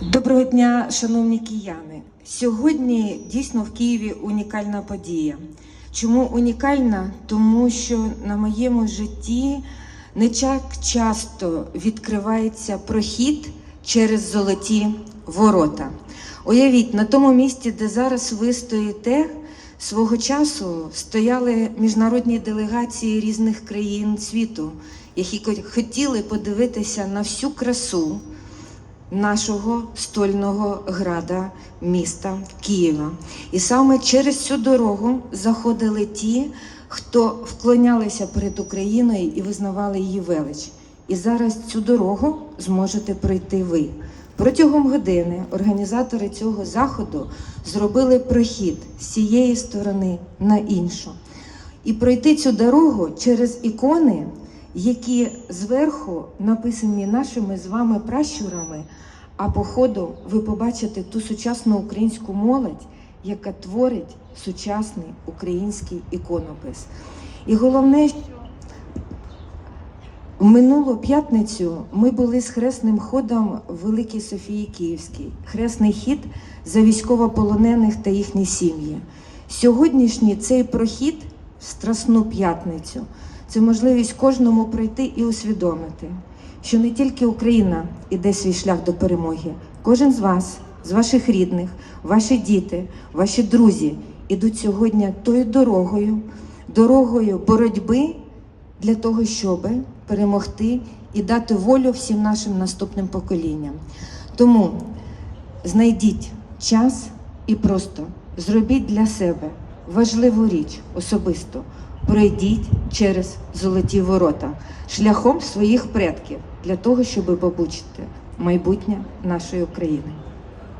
Доброго дня, шановні кияни. Сьогодні дійсно в Києві унікальна подія. Чому унікальна? Тому що на моєму житті не так часто відкривається прохід через золоті ворота. Уявіть, на тому місці, де зараз ви стоїте, свого часу стояли міжнародні делегації різних країн світу, які хотіли подивитися на всю красу нашого стольного града міста Києва. І саме через цю дорогу заходили ті, хто вклонялися перед Україною і визнавали її велич. І зараз цю дорогу зможете пройти ви. Протягом години організатори цього заходу зробили прохід з цієї сторони на іншу. І пройти цю дорогу через ікони, які зверху написані нашими з вами пращурами. А по ви побачите ту сучасну українську молодь, яка творить сучасний український іконопис. І головне, що в минулу п'ятницю ми були з хресним ходом в Великій Софії Київській, хресний хід за військовополонених та їхні сім'ї. Сьогоднішній цей прохід в Страсну п'ятницю це можливість кожному прийти і усвідомити, що не тільки Україна іде свій шлях до перемоги, кожен з вас, з ваших рідних, ваші діти, ваші друзі ідуть сьогодні тою дорогою, дорогою боротьби для того, щоб перемогти і дати волю всім нашим наступним поколінням. Тому знайдіть час і просто зробіть для себе важливу річ особисто. Пройдіть через золоті ворота шляхом своїх предків для того, щоб побачити майбутнє нашої України.